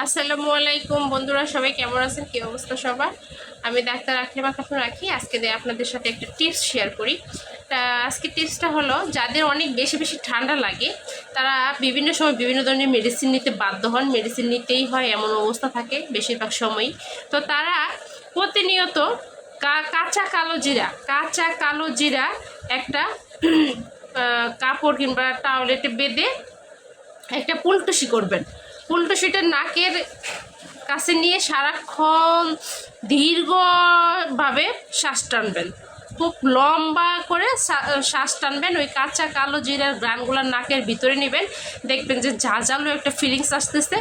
আসসালামু আলাইকুম বন্ধুরা, সবাই কেমন আছেন? কী অবস্থা সবার? আমি ডাক্তার আখলিমা খাতুন রাখি। আজকে দিয়ে আপনাদের সাথে একটা টিপস শেয়ার করি। তা আজকে টিপসটা হলো, যাদের অনেক বেশি বেশি ঠান্ডা লাগে, তারা বিভিন্ন সময় বিভিন্ন ধরনের মেডিসিন নিতে বাধ্য হন। মেডিসিন নিতেই হয়, এমন অবস্থা থাকে বেশিরভাগ সময়ই। তো তারা প্রতিনিয়ত কাঁচা কালো জিরা, কাঁচা কালো জিরা একটা কাপড় কিংবা টাওয়েলেটে বেঁধে একটা পুলটুসি করবেন। পুলটুসিটা নাকের কাছে নিয়ে সারাক্ষণ দীর্ঘভাবে শ্বাস টানবেন। খুব লম্বা করে শ্বাস টানবেন, ওই কাঁচা কালো জিরার গ্রানগুলো নাকের ভিতরে নেবেন। দেখবেন যে ঝাঁঝালো একটা ফিলিংস আসতেছে।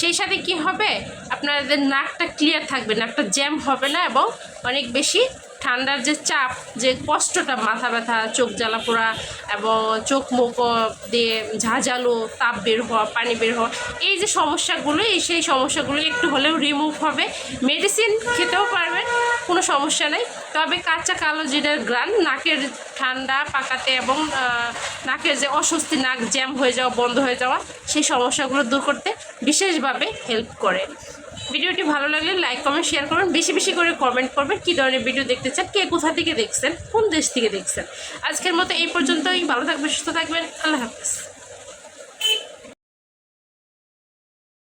সেই সাথে কি হবে? আপনাদের নাকটা ক্লিয়ার থাকবে, নাকটা জ্যাম হবে না এবং অনেক বেশি ঠান্ডার যে চাপ, যে কষ্টটা, মাথা ব্যথা, চোখ জ্বালা পোড়া এবং চোখ মুখ দিয়ে ঝাঁঝালো, তাপ বের হওয়া, পানি বের হওয়া, এই যে সমস্যাগুলো, এই সেই সমস্যাগুলো একটু হলেও রিমুভ হবে। মেডিসিন খেতেও পারবেন, কোনো সমস্যা নেই। তবে কাঁচা কালো জিরার গ্রান, নাকের ঠান্ডা পাকাতে এবং নাকের যে অস্বস্তি, নাক জ্যাম হয়ে যাওয়া, বন্ধ হয়ে যাওয়া, সেই সমস্যাগুলো দূর করতে বিশেষভাবে হেল্প করে। ভিডিওটি ভালো লাগলে লাইক কমেন্ট শেয়ার করবেন। বেশি বেশি করে কমেন্ট করবেন কী ধরনের ভিডিও দেখতে চান, কে কোথা থেকে দেখছেন, কোন দেশ থেকে দেখছেন। আজকের মতো এই পর্যন্তই। ভালো থাকবেন, সুস্থ থাকবেন। আল্লাহ হাফিজ।